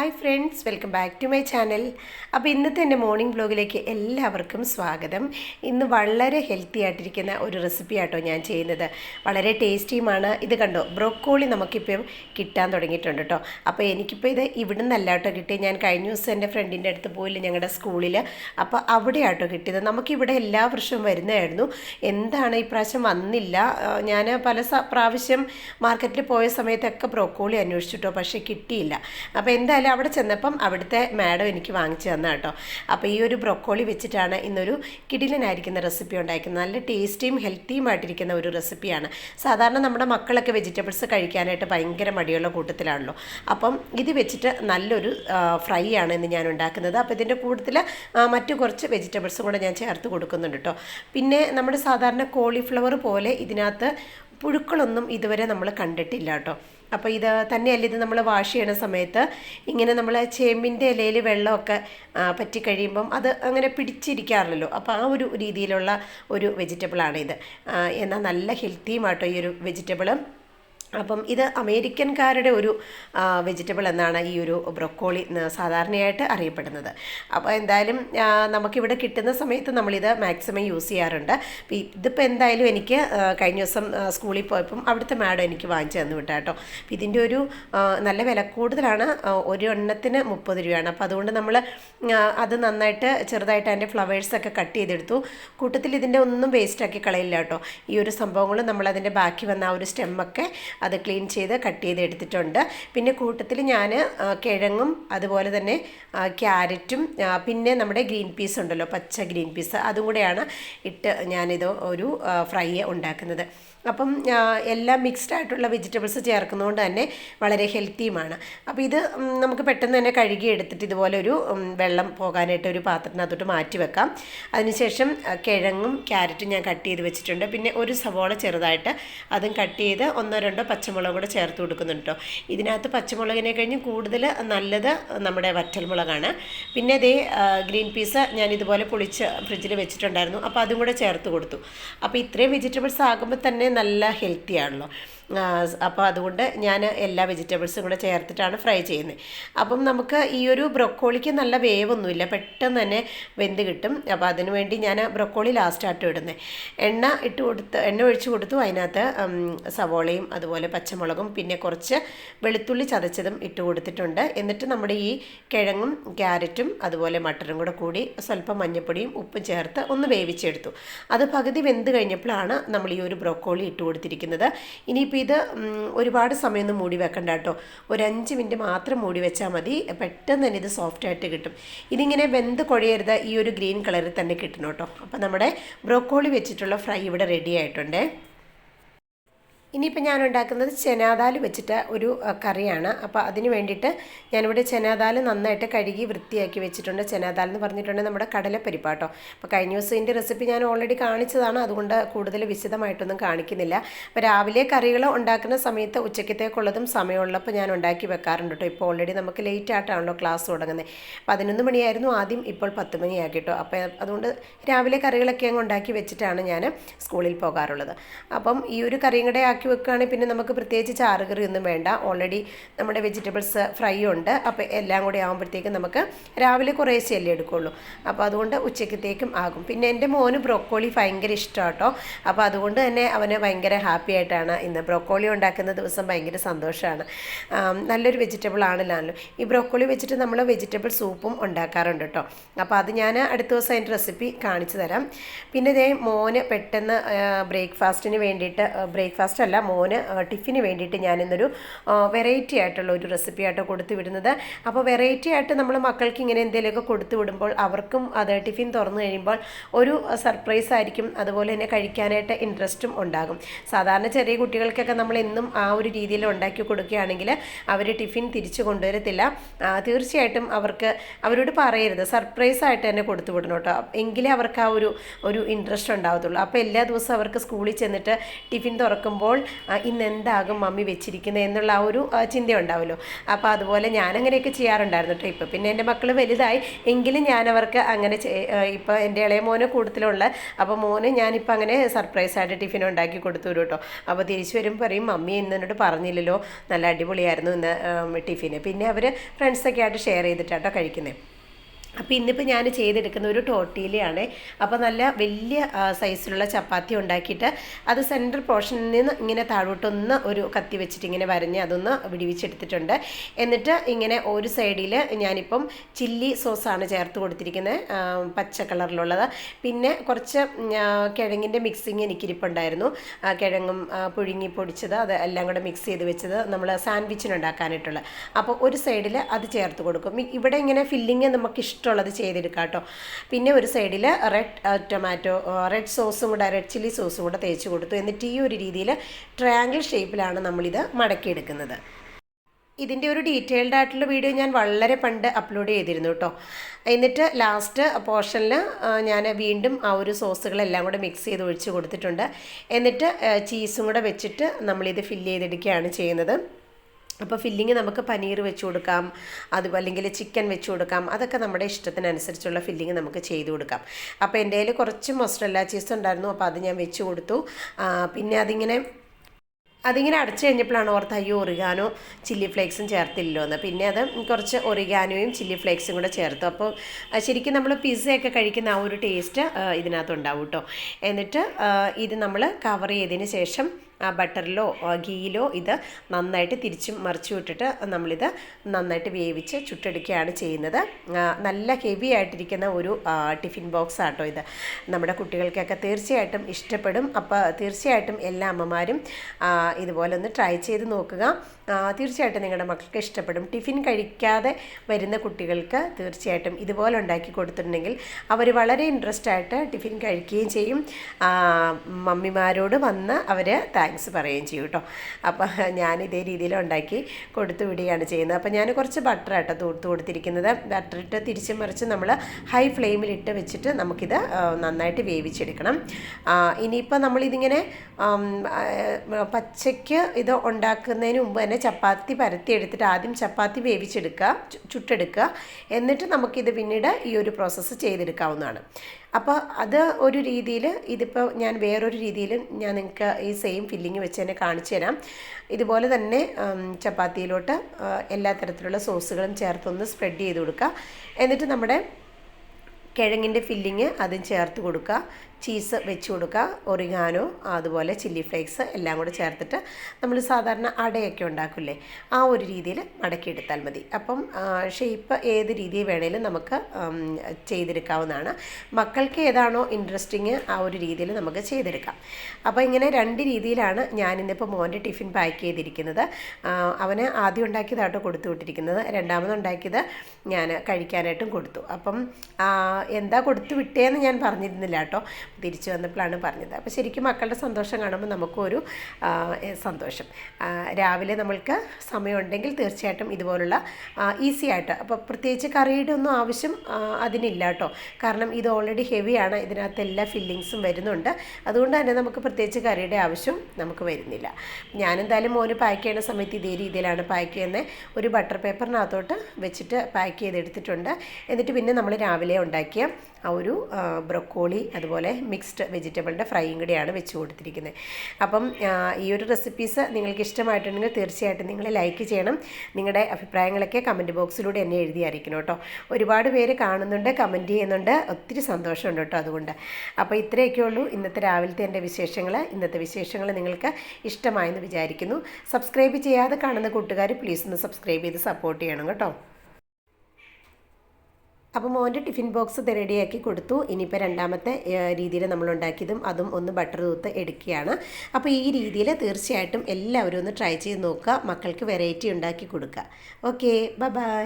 Hi friends welcome back to my channel അപ്പോൾ ഇന്നത്തെ എന്റെ മോർണിംഗ് ബ്ലോഗിലേക്ക് എല്ലാവർക്കും സ്വാഗതം. ഇന്ന് വളരെ ഹെൽത്തി ആയിട്ടിരിക്കുന്ന ഒരു റെസിപ്പി ആട്ടോ ഞാൻ ചെയ്യുന്നത്. വളരെ ടേസ്റ്റിയുമാണ് ഇത് കണ്ടോ? ബ്രോക്കോളി നമുക്കിപ്പം കിട്ടാൻ തുടങ്ങിയിട്ടുണ്ട് കേട്ടോ അപ്പോൾ എനിക്കിപ്പോൾ ഇത് ഇവിടെ നിന്നല്ല കേട്ടോ കിട്ടി ഞാൻ കഴിഞ്ഞ ദിവസം എന്റെ ഫ്രണ്ടിന്റെ അടുത്ത് പോയില്ല ഞങ്ങളുടെ സ്കൂളിൽ അപ്പോൾ അവിടെ ആട്ടോ കിട്ടിയത്. നമുക്കിവിടെ എല്ലാ വർഷവും വരുന്നതായിരുന്നു. എന്താണ് ഇപ്രാവശ്യം വന്നില്ല? ഞാൻ പല പ്രാവശ്യം മാർക്കറ്റിൽ പോയ സമയത്തൊക്കെ ബ്രോക്കോളി അന്വേഷിച്ചിട്ടോ പക്ഷേ കിട്ടിയില്ല. അപ്പോൾ എന്തായാലും അവിടെ ചെന്നപ്പം അവിടുത്തെ മാഡം എനിക്ക് വാങ്ങിച്ചു തന്ന കേട്ടോ. അപ്പോൾ ഈ ഒരു ബ്രൊക്കോളി വെച്ചിട്ടാണ് ഇന്നൊരു കിടിലനായിരിക്കുന്ന റെസിപ്പി ഉണ്ടാക്കുന്നത് നല്ല ടേസ്റ്റിയും ഹെൽത്തിയും ആയിട്ടിരിക്കുന്ന ഒരു റെസിപ്പിയാണ് സാധാരണ നമ്മുടെ മക്കളൊക്കെ വെജിറ്റബിൾസ് കഴിക്കാനായിട്ട് ഭയങ്കര മടിയുള്ള കൂട്ടത്തിലാണല്ലോ. അപ്പം ഇത് വെച്ചിട്ട് നല്ലൊരു ഫ്രൈ ആണ് ഇന്ന് ഞാൻ ഉണ്ടാക്കുന്നത്. അപ്പോൾ ഇതിന്റെ കൂട്ടത്തിൽ മറ്റു കുറച്ച് വെജിറ്റബിൾസും കൂടെ ഞാൻ ചേർത്ത് കൊടുക്കുന്നുണ്ട് കേട്ടോ. പിന്നെ നമ്മുടെ സാധാരണ കോളിഫ്ലവർ പോലെ ഇതിനകത്ത് പുഴുക്കളൊന്നും ഇതുവരെ നമ്മൾ കണ്ടിട്ടില്ല കേട്ടോ. അപ്പോൾ ഇത് തന്നെയല്ല ഇത് നമ്മൾ വാഷ് ചെയ്യണ സമയത്ത് ഇങ്ങനെ നമ്മൾ ചേമ്പിന്റെ ഇലയിൽ വെള്ളമൊക്കെ പറ്റിക്കഴിയുമ്പം പറ്റി കഴിയുമ്പം അത് അങ്ങനെ പിടിച്ചിരിക്കാറില്ലല്ലോ. അപ്പോൾ ആ ഒരു രീതിയിലുള്ള ഒരു വെജിറ്റബിളാണ് ഇത് ആ, എന്നാൽ നല്ല ഹെൽത്തിയുമാട്ടോ ഈ ഒരു വെജിറ്റബിൾ അപ്പം ഇത് അമേരിക്കൻകാരുടെ ഒരു വെജിറ്റബിൾ എന്നാണ് ഈ ഒരു ബ്രൊക്കോളി സാധാരണയായിട്ട് അറിയപ്പെടുന്നത്. അപ്പോൾ എന്തായാലും നമുക്കിവിടെ കിട്ടുന്ന സമയത്ത് നമ്മളിത് മാക്സിമം യൂസ് ചെയ്യാറുണ്ട്. ഇതിപ്പോൾ എന്തായാലും എനിക്ക് കഴിഞ്ഞ ദിവസം സ്കൂളിൽ പോയപ്പം അവിടുത്തെ മാഡം എനിക്ക് വാങ്ങിച്ചു തന്നു വിട്ടാ കേട്ടോ. അപ്പോൾ ഇതിന്റെ ഒരു നല്ല വില കൂടുതലാണ്. ഒരു എണ്ണത്തിന് മുപ്പത് രൂപയാണ്. അപ്പോൾ അതുകൊണ്ട് നമ്മൾ അത് നന്നായിട്ട് ചെറുതായിട്ട് അതിന്റെ ഫ്ലവേഴ്സൊക്കെ കട്ട് ചെയ്തെടുത്തു. കൂട്ടത്തിൽ ഇതിന്റെ ഒന്നും വേസ്റ്റാക്കി കളയില്ല കേട്ടോ. ഈ ഒരു സംഭവങ്ങൾ നമ്മളതിന്റെ ബാക്കി വന്ന ആ ഒരു സ്റ്റെമ്മൊക്കെ അത് ക്ലീൻ ചെയ്ത് കട്ട് ചെയ്ത് എടുത്തിട്ടുണ്ട്. പിന്നെ കൂട്ടത്തിൽ ഞാൻ കിഴങ്ങും അതുപോലെ തന്നെ ക്യാരറ്റും പിന്നെ നമ്മുടെ ഗ്രീൻ പീസ് ഉണ്ടല്ലോ പച്ച ഗ്രീൻ പീസ് അതും കൂടെയാണ് ഇട്ട് ഞാനിത് ഒരു ഫ്രൈ ഉണ്ടാക്കുന്നത്. അപ്പം എല്ലാം മിക്സ്ഡ് ആയിട്ടുള്ള വെജിറ്റബിൾസ് ചേർക്കുന്നതുകൊണ്ട് തന്നെ വളരെ ഹെൽത്തിയുമാണ്. അപ്പോൾ ഇത് നമുക്ക് പെട്ടെന്ന് തന്നെ കഴുകി എടുത്തിട്ട് ഇതുപോലെ ഒരു വെള്ളം പോകാനായിട്ട് ഒരു പാത്രത്തിനകത്തോട്ട് മാറ്റി വെക്കാം. അതിനുശേഷം കിഴങ്ങും ക്യാരറ്റും ഞാൻ കട്ട് ചെയ്ത് വെച്ചിട്ടുണ്ട്. പിന്നെ ഒരു സവോള ചെറുതായിട്ട് അതും കട്ട് ചെയ്ത് ഒന്നോ രണ്ടോ പച്ചമുളക് കൂടെ ചേർത്ത് കൊടുക്കുന്നുണ്ട് കേട്ടോ ഇതിനകത്ത് പച്ചമുളകിനെ കഴിഞ്ഞ് കൂടുതൽ നല്ലത് നമ്മുടെ വറ്റൽമുളകാണ്. പിന്നെ ഇതേ ഗ്രീൻ പീസ് ഞാൻ ഇതുപോലെ പൊളിച്ച് ഫ്രിഡ്ജിൽ വെച്ചിട്ടുണ്ടായിരുന്നു. അപ്പോൾ അതും കൂടെ ചേർത്ത് കൊടുത്തു. അപ്പോൾ ഇത്രയും വെജിറ്റബിൾസ് ആകുമ്പോൾ തന്നെ നല്ല ഹെൽത്തി ആണല്ലോ. അപ്പോൾ അതുകൊണ്ട് ഞാൻ എല്ലാ വെജിറ്റബിൾസും കൂടെ ചേർത്തിട്ടാണ് ഫ്രൈ ചെയ്യുന്നത് അപ്പം നമുക്ക് ഈ ഒരു ബ്രൊക്കോളിക്ക് നല്ല വേവൊന്നുമില്ല. പെട്ടെന്ന് തന്നെ വെന്ത് കിട്ടും. അപ്പോൾ അതിന് വേണ്ടി ഞാൻ ബ്രൊക്കോളി ലാസ്റ്റായിട്ട് ഇടുന്നത് എണ്ണ ഇട്ട് കൊടുത്ത് എണ്ണ ഒഴിച്ച് കൊടുത്തു. അതിനകത്ത് സവോളയും അതുപോലെ പച്ചമുളകും പിന്നെ കുറച്ച് വെളുത്തുള്ളി ചതച്ചതും ഇട്ട് കൊടുത്തിട്ടുണ്ട്. എന്നിട്ട് നമ്മുടെ ഈ കിഴങ്ങും ക്യാരറ്റും അതുപോലെ മട്ടറും കൂടെ കൂടി സ്വല്പം മഞ്ഞൾപ്പൊടിയും ഉപ്പും ചേർത്ത് ഒന്ന് വേവിച്ചെടുത്തു. അത് പകുതി വെന്ത് കഴിഞ്ഞപ്പോഴാണ് നമ്മൾ ഈ ഒരു ബ്രോക്കോളി ഇട്ട് കൊടുത്തിരിക്കുന്നത്. ഇനിയിപ്പോൾ ഇത് ഒരുപാട് സമയമൊന്നും മൂടി വെക്കണ്ട കേട്ടോ. ഒരു അഞ്ച് മിനിറ്റ് മാത്രം മൂടി വെച്ചാൽ മതി. പെട്ടെന്ന് തന്നെ ഇത് സോഫ്റ്റ് ആയിട്ട് കിട്ടും. ഇതിങ്ങനെ വെന്ത് കുഴയരുത്. ഈ ഒരു ഗ്രീൻ കളറിൽ തന്നെ കിട്ടണം കേട്ടോ. അപ്പോൾ നമ്മുടെ ബ്രോക്കോളി വെച്ചിട്ടുള്ള ഫ്രൈ ഇവിടെ റെഡി ആയിട്ടുണ്ട്. ഇനിയിപ്പോൾ ഞാൻ ഉണ്ടാക്കുന്നത് ചെനാദാൽ വെച്ചിട്ട് ഒരു കറിയാണ്. അപ്പോൾ അതിന് വേണ്ടിയിട്ട് ഞാനിവിടെ ചെനാദാൽ നന്നായിട്ട് കഴുകി വൃത്തിയാക്കി വെച്ചിട്ടുണ്ട്. ചെനാദാൽ എന്ന് പറഞ്ഞിട്ടുണ്ടെങ്കിൽ നമ്മുടെ കടലപ്പരിപ്പാട്ടോ. അപ്പോൾ കഴിഞ്ഞ ദിവസം ഇതിന്റെ റെസിപ്പി ഞാൻ ഓൾറെഡി കാണിച്ചതാണ്. അതുകൊണ്ട് കൂടുതൽ വിശദമായിട്ടൊന്നും കാണിക്കുന്നില്ല. അപ്പോൾ രാവിലെ കറികൾ ഉണ്ടാക്കുന്ന സമയത്ത് ഉച്ചക്കത്തേക്കുള്ളതും സമയമുള്ളപ്പോൾ ഞാൻ ഉണ്ടാക്കി വെക്കാറുണ്ട് കേട്ടോ. ഇപ്പോൾ ഓൾറെഡി നമുക്ക് ലേറ്റ് ആയിട്ടാണല്ലോ ക്ലാസ് തുടങ്ങുന്നത്. പതിനൊന്ന് മണിയായിരുന്നു. ആദ്യം ഇപ്പോൾ പത്ത് മണിയാക്കി കേട്ടോ അപ്പോൾ അതുകൊണ്ട് രാവിലെ കറികളൊക്കെ അങ്ങ് ഉണ്ടാക്കി വെച്ചിട്ടാണ് ഞാൻ സ്കൂളിൽ പോകാറുള്ളത്. അപ്പം ഈ ഒരു കറിയും കൂടെ ആക്കി വെക്കുകയാണെങ്കിൽ പിന്നെ നമുക്ക് പ്രത്യേകിച്ച് ചാറുകറി ഒന്നും വേണ്ട. ഓൾറെഡി നമ്മുടെ വെജിറ്റബിൾസ് ഫ്രൈ ഉണ്ട്. അപ്പോൾ എല്ലാം കൂടി ആകുമ്പോഴത്തേക്കും നമുക്ക് രാവിലെ കുറേശ്ശെയല്ലേ എടുക്കുള്ളൂ. അപ്പോൾ അതുകൊണ്ട് ഉച്ചക്കത്തേക്കും ആകും. പിന്നെ എന്റെ മോന് ബ്രോക്കോളി ഭയങ്കര ഇഷ്ടമാണ് കേട്ടോ അപ്പോൾ അതുകൊണ്ട് തന്നെ അവന് ഭയങ്കര ഹാപ്പി ആയിട്ടാണ് ഇന്ന് ബ്രോക്കോളി ഉണ്ടാക്കുന്ന ദിവസം ഭയങ്കര സന്തോഷമാണ്. നല്ലൊരു വെജിറ്റബിൾ ആണല്ലോ. ഈ ബ്രോക്കോളി വെച്ചിട്ട് നമ്മൾ വെജിറ്റബിൾ സൂപ്പും ഉണ്ടാക്കാറുണ്ട് കേട്ടോ അപ്പോൾ അത് ഞാൻ അടുത്ത ദിവസം അതിന്റെ റെസിപ്പി കാണിച്ചു തരാം. പിന്നെ ഇതേ മോന് പെട്ടെന്ന് ബ്രേക്ക്ഫാസ്റ്റിന് വേണ്ടിയിട്ട് ബ്രേക്ക്ഫാസ്റ്റ് അല്ല മോന് ടിഫിന് വേണ്ടിയിട്ട് ഞാനിന്നൊരു വെറൈറ്റി ആയിട്ടുള്ള ഒരു റെസിപ്പി ആയിട്ട് കൊടുത്തു വിടുന്നത്. അപ്പോൾ വെറൈറ്റി ആയിട്ട് നമ്മൾ മക്കൾക്ക് ഇങ്ങനെ എന്തെങ്കിലുമൊക്കെ കൊടുത്തു വിടുമ്പോൾ അവർക്കും അത് ടിഫിൻ തുറന്നു കഴിയുമ്പോൾ ഒരു സർപ്രൈസ് ആയിരിക്കും. അതുപോലെ തന്നെ കഴിക്കാനായിട്ട് ഇൻട്രസ്റ്റും ഉണ്ടാകും. സാധാരണ ചെറിയ കുട്ടികൾക്കൊക്കെ നമ്മൾ എന്നും ആ ഒരു രീതിയിൽ ഉണ്ടാക്കി കൊടുക്കുകയാണെങ്കിൽ അവർ ടിഫിൻ തിരിച്ചു കൊണ്ടുവരത്തില്ല. തീർച്ചയായിട്ടും അവർക്ക് അവരോട് പറയരുത്. സർപ്രൈസ് ആയിട്ട് തന്നെ കൊടുത്തു വിടണം കേട്ടോ. എങ്കിലേ അവർക്ക് ആ ഒരു ഒരു ഇൻട്രസ്റ്റ് ഉണ്ടാവത്തുള്ളൂ. അപ്പോൾ എല്ലാ ദിവസവും അവർക്ക് സ്കൂളിൽ ചെന്നിട്ട് ടിഫിൻ തുറക്കുമ്പോൾ ഇന്ന് എന്താകും മമ്മി വെച്ചിരിക്കുന്നത് എന്നുള്ള ആ ഒരു ആ, ചിന്ത ഉണ്ടാവുമല്ലോ അപ്പോൾ അതുപോലെ ഞാൻ അങ്ങനെയൊക്കെ ചെയ്യാറുണ്ടായിരുന്നു കേട്ടോ ഇപ്പോൾ പിന്നെ എന്റെ മക്കൾ വലുതായി എങ്കിലും ഞാൻ അവർക്ക് അങ്ങനെ ഇപ്പോൾ എന്റെ ഇളയ മോന് കൂടുതലുള്ള അപ്പോൾ മോന് ഞാനിപ്പോൾ അങ്ങനെ സർപ്രൈസ് ആയിട്ട് ടിഫിൻ ഉണ്ടാക്കി കൊടുത്തു കേട്ടോ അപ്പോൾ തിരിച്ചു വരുമ്പോൾ പറയും മമ്മി എന്നോട് പറഞ്ഞില്ലല്ലോ നല്ല അടിപൊളിയായിരുന്നു ഇന്ന് ടിഫിന് പിന്നെ അവർ ഫ്രണ്ട്സൊക്കെ ആയിട്ട് ഷെയർ ചെയ്തിട്ടാട്ടോ കഴിക്കുന്നത് അപ്പോൾ ഇന്നിപ്പോൾ ഞാൻ ചെയ്തെടുക്കുന്ന ഒരു ടോട്ടിയിലാണ് അപ്പോൾ നല്ല വലിയ സൈസിലുള്ള ചപ്പാത്തി ഉണ്ടാക്കിയിട്ട് അത് സെൻട്രൽ പോർഷനിൽ നിന്ന് ഇങ്ങനെ താഴോട്ടൊന്ന് ഒരു കത്തി വെച്ചിട്ട് ഇങ്ങനെ വരഞ്ഞ് അതൊന്ന് വിടിവിച്ചെടുത്തിട്ടുണ്ട്. എന്നിട്ട് ഇങ്ങനെ ഒരു സൈഡിൽ ഞാനിപ്പം ചില്ലി സോസാണ് ചേർത്ത് കൊടുത്തിരിക്കുന്നത് പച്ച കളറിലുള്ളത്. പിന്നെ കുറച്ച് കിഴങ്ങിന്റെ മിക്സിങ് എനിക്കിരിപ്പുണ്ടായിരുന്നു. കിഴങ്ങും പുഴുങ്ങി പൊടിച്ചത് അത് എല്ലാം കൂടെ മിക്സ് ചെയ്ത് വെച്ചത് നമ്മൾ സാൻഡ്വിച്ചിനുണ്ടാക്കാനായിട്ടുള്ള അപ്പോൾ ഒരു സൈഡിൽ അത് ചേർത്ത് കൊടുക്കും. ഇവിടെ ഇങ്ങനെ ഫില്ലിങ് നമുക്ക് ഇഷ്ടമുള്ളത് ചെയ്തെടുക്കാം കേട്ടോ. പിന്നെ ഒരു സൈഡിൽ റെഡ് ടൊമാറ്റോ റെഡ് സോസും കൂടെ റെഡ് ചില്ലി സോസും കൂടെ തേച്ച് കൊടുത്തു. എന്നിട്ട് ഈ ഒരു രീതിയിൽ ട്രയാങ്കിൾ ഷേപ്പിലാണ് നമ്മളിത് മടക്കിയെടുക്കുന്നത്. ഇതിന്റെ ഒരു ഡീറ്റെയിൽഡ് ആയിട്ടുള്ള വീഡിയോ ഞാൻ വളരെ പണ്ട് അപ്ലോഡ് ചെയ്തിരുന്നു കേട്ടോ. എന്നിട്ട് ലാസ്റ്റ് പോർഷനിൽ ഞാൻ വീണ്ടും ആ ഒരു സോസുകളെല്ലാം കൂടെ മിക്സ് ചെയ്ത് ഒഴിച്ച് കൊടുത്തിട്ടുണ്ട്. എന്നിട്ട് ചീസും കൂടെ വെച്ചിട്ട് നമ്മളിത് ഫില്ല് ചെയ്തെടുക്കുകയാണ് ചെയ്യുന്നത്. അപ്പോൾ ഫില്ലിങ് നമുക്ക് പനീർ വെച്ച് കൊടുക്കാം. അത് അല്ലെങ്കിൽ ചിക്കൻ വെച്ച് കൊടുക്കാം. അതൊക്കെ നമ്മുടെ ഇഷ്ടത്തിനനുസരിച്ചുള്ള ഫില്ലിങ് നമുക്ക് ചെയ്ത് കൊടുക്കാം. അപ്പോൾ എന്റെ കയ്യിൽ കുറച്ച് മൊസ്റ്ററല്ല ചീസ് ഉണ്ടായിരുന്നു. അപ്പോൾ അത് ഞാൻ വെച്ച് കൊടുത്തു. പിന്നെ അതിങ്ങനെ അതിങ്ങനെ അടച്ചു കഴിഞ്ഞപ്പോഴാണ് ഓർത്ത് അയ്യോ ഒറിഗാനോ ചില്ലി ഫ്ലേക്സും ചേർത്തില്ലല്ലോ എന്ന്. പിന്നെ അത് കുറച്ച് ഒറിഗാനോയും ചില്ലി ഫ്ലേക്സും കൂടെ ചേർത്തു. അപ്പോൾ ശരിക്കും നമ്മൾ പിസ്സയൊക്കെ കഴിക്കുന്ന ആ ഒരു ടേസ്റ്റ് ഇതിനകത്തുണ്ടാവും കേട്ടോ എന്നിട്ട് ഇത് നമ്മൾ കവർ ചെയ്തതിന് ശേഷം ബട്ടറിലോ ആ, ഗീയിലോ ഇത് നന്നായിട്ട് തിരിച്ചും മറിച്ചു വിട്ടിട്ട് നമ്മളിത് നന്നായിട്ട് വേവിച്ച് ചുട്ടെടുക്കുകയാണ് ചെയ്യുന്നത്. നല്ല ഹെവി ആയിട്ടിരിക്കുന്ന ഒരു ടിഫിൻ ബോക്സ് ആട്ടോ ഇത്. നമ്മുടെ കുട്ടികൾക്കൊക്കെ തീർച്ചയായിട്ടും ഇഷ്ടപ്പെടും. അപ്പോൾ തീർച്ചയായിട്ടും എല്ലാ അമ്മമാരും ഇതുപോലെ ഒന്ന് ട്രൈ ചെയ്ത് നോക്കുക. തീർച്ചയായിട്ടും നിങ്ങളുടെ മക്കൾക്ക് ഇഷ്ടപ്പെടും. ടിഫിൻ കഴിക്കാതെ വരുന്ന കുട്ടികൾക്ക് തീർച്ചയായിട്ടും ഇതുപോലെ ഉണ്ടാക്കി കൊടുത്തിട്ടുണ്ടെങ്കിൽ അവർ വളരെ ഇൻട്രസ്റ്റ് ആയിട്ട് ടിഫിൻ കഴിക്കുകയും ചെയ്യും. മമ്മിമാരോട് വന്ന് അവർ താങ്ക്സ് പറയുകയും ചെയ്യും കേട്ടോ. അപ്പം ഞാൻ ഇതേ രീതിയിൽ ഉണ്ടാക്കി കൊടുത്തു വിടുകയാണ് ചെയ്യുന്നത്. അപ്പോൾ ഞാൻ കുറച്ച് ബട്ടർ ആട്ടോ തൂർത്ത് കൊടുത്തിരിക്കുന്നത്. ബട്ടർ ഇട്ട് തിരിച്ച് മറിച്ച് നമ്മൾ ഹൈ ഫ്ലെയിമിൽ ഇട്ട് വെച്ചിട്ട് നമുക്കിത് നന്നായിട്ട് വേവിച്ചെടുക്കണം. ഇനിയിപ്പോൾ നമ്മളിതിങ്ങനെ പച്ചയ്ക്ക് ഇത് ഉണ്ടാക്കുന്നതിന് മുമ്പ് തന്നെ ചപ്പാത്തി പരത്തി എടുത്തിട്ട് ആദ്യം ചപ്പാത്തി വേവിച്ചെടുക്കുക ചുട്ടെടുക്കുക. എന്നിട്ട് നമുക്കിത് പിന്നീട് ഈ ഒരു പ്രോസസ്സ് ചെയ്തെടുക്കാവുന്നതാണ്. അപ്പോൾ അത് ഒരു രീതിയിൽ ഇതിപ്പോൾ ഞാൻ വേറൊരു രീതിയിൽ ഞാൻ നിങ്ങൾക്ക് ഈ സെയിം ഫില്ലിങ് വെച്ച് തന്നെ കാണിച്ചു തരാം. ഇതുപോലെ തന്നെ ചപ്പാത്തിയിലോട്ട് എല്ലാ തരത്തിലുള്ള സോസുകളും ചേർത്തൊന്ന് സ്പ്രെഡ് ചെയ്ത് കൊടുക്കുക എന്നിട്ട് നമ്മുടെ കിഴങ്ങിന്റെ ഫില്ലിങ് അതും ചേർത്ത് കൊടുക്കുക ചീസ് വെച്ച് കൊടുക്കുക ഒറിഗാനോ അതുപോലെ ചില്ലി ഫ്ലേക്സ് എല്ലാം കൂടെ ചേർത്തിട്ട് നമ്മൾ സാധാരണ അടയൊക്കെ ഉണ്ടാക്കില്ലേ ആ ഒരു രീതിയിൽ മടക്കിയെടുത്താൽ മതി. അപ്പം ഷേപ്പ് ഏത് രീതിയിൽ വേണേലും നമുക്ക് ചെയ്തെടുക്കാവുന്നതാണ്. മക്കൾക്ക് ഏതാണോ ഇൻട്രസ്റ്റിങ് ആ ഒരു രീതിയിൽ നമുക്ക് ചെയ്തെടുക്കാം. അപ്പോൾ ഇങ്ങനെ രണ്ട് രീതിയിലാണ് ഞാനിന്നിപ്പോൾ മോന്റെ ടിഫിൻ പാക്ക് ചെയ്തിരിക്കുന്നത്. അവന് ആദ്യം ഉണ്ടാക്കിയതാട്ടോ കൊടുത്തു വിട്ടിരിക്കുന്നത്. രണ്ടാമതുണ്ടാക്കിയത് ഞാൻ കഴിക്കാനായിട്ടും കൊടുത്തു. അപ്പം എന്താ കൊടുത്തു വിട്ടേന്ന് ഞാൻ പറഞ്ഞിരുന്നില്ല കേട്ടോ. തിരിച്ചു വന്നപ്പോഴാണ് പറഞ്ഞത്. അപ്പോൾ ശരിക്കും മക്കളുടെ സന്തോഷം കാണുമ്പോൾ നമുക്കൊരു സന്തോഷം. രാവിലെ നമ്മൾക്ക് സമയമുണ്ടെങ്കിൽ തീർച്ചയായിട്ടും ഇതുപോലുള്ള ഈസി ആയിട്ട് അപ്പോൾ പ്രത്യേകിച്ച് കറിയുടെ ഒന്നും ആവശ്യം അതിനില്ല കേട്ടോ. കാരണം ഇത് ഓൾറെഡി ഹെവിയാണ് ഇതിനകത്ത് എല്ലാ ഫില്ലിങ്സും വരുന്നുണ്ട്. അതുകൊണ്ട് തന്നെ നമുക്ക് പ്രത്യേകിച്ച് കറിയുടെ ആവശ്യം നമുക്ക് വരുന്നില്ല. ഞാനെന്തായാലും മോന് പാക്ക് ചെയ്യുന്ന സമയത്ത് ഇതേ രീതിയിലാണ് പാക്ക് ചെയ്യുന്നത് ഒരു ബട്ടർ പേപ്പറിനകത്തോട്ട് വെച്ചിട്ട് പാക്ക് ചെയ്തെടുത്തിട്ടുണ്ട്. എന്നിട്ട് പിന്നെ നമ്മൾ രാവിലെ ഉണ്ടാക്കിയ ആ ഒരു ബ്രൊക്കോളി അതുപോലെ മിക്സ്ഡ് വെജിറ്റബിളിന്റെ ഫ്രൈയും കൂടിയാണ് വെച്ച് കൊടുത്തിരിക്കുന്നത്. അപ്പം ഈ ഒരു റെസിപ്പീസ് നിങ്ങൾക്ക് ഇഷ്ടമായിട്ടുണ്ടെങ്കിൽ തീർച്ചയായിട്ടും നിങ്ങൾ ലൈക്ക് ചെയ്യണം. നിങ്ങളുടെ അഭിപ്രായങ്ങളൊക്കെ കമന്റ് ബോക്സിലൂടെ എന്നെ എഴുതി അറിയിക്കണം കേട്ടോ. ഒരുപാട് പേര് കാണുന്നുണ്ട് കമന്റ് ചെയ്യുന്നുണ്ട്. ഒത്തിരി സന്തോഷമുണ്ട് കേട്ടോ അതുകൊണ്ട്. അപ്പോൾ ഇത്രയൊക്കെ ഉള്ളൂ. ഇന്നത്തെ രാവിലത്തെ എന്റെ വിശേഷങ്ങൾ. ഇന്നത്തെ വിശേഷങ്ങൾ നിങ്ങൾക്ക് ഇഷ്ടമായെന്ന് വിചാരിക്കുന്നു. സബ്സ്ക്രൈബ് ചെയ്യാതെ കാണുന്ന കൂട്ടുകാർ പ്ലീസ് ഒന്ന് സബ്സ്ക്രൈബ് ചെയ്ത് സപ്പോർട്ട് ചെയ്യണം കേട്ടോ. അപ്പോൾ മോന്റെ ടിഫിൻ ബോക്സ് റെഡിയാക്കി കൊടുത്തു. ഇനിയിപ്പോൾ രണ്ടാമത്തെ രീതിയിൽ നമ്മൾ ഉണ്ടാക്കിയതും അതും ഒന്ന് ബട്ടർ തൂത്ത് എടുക്കുകയാണ്. അപ്പോൾ ഈ രീതിയിൽ തീർച്ചയായിട്ടും എല്ലാവരും ഒന്ന് ട്രൈ ചെയ്ത് നോക്കുക. മക്കൾക്ക് വെറൈറ്റി ഉണ്ടാക്കി കൊടുക്കുക. Okay bye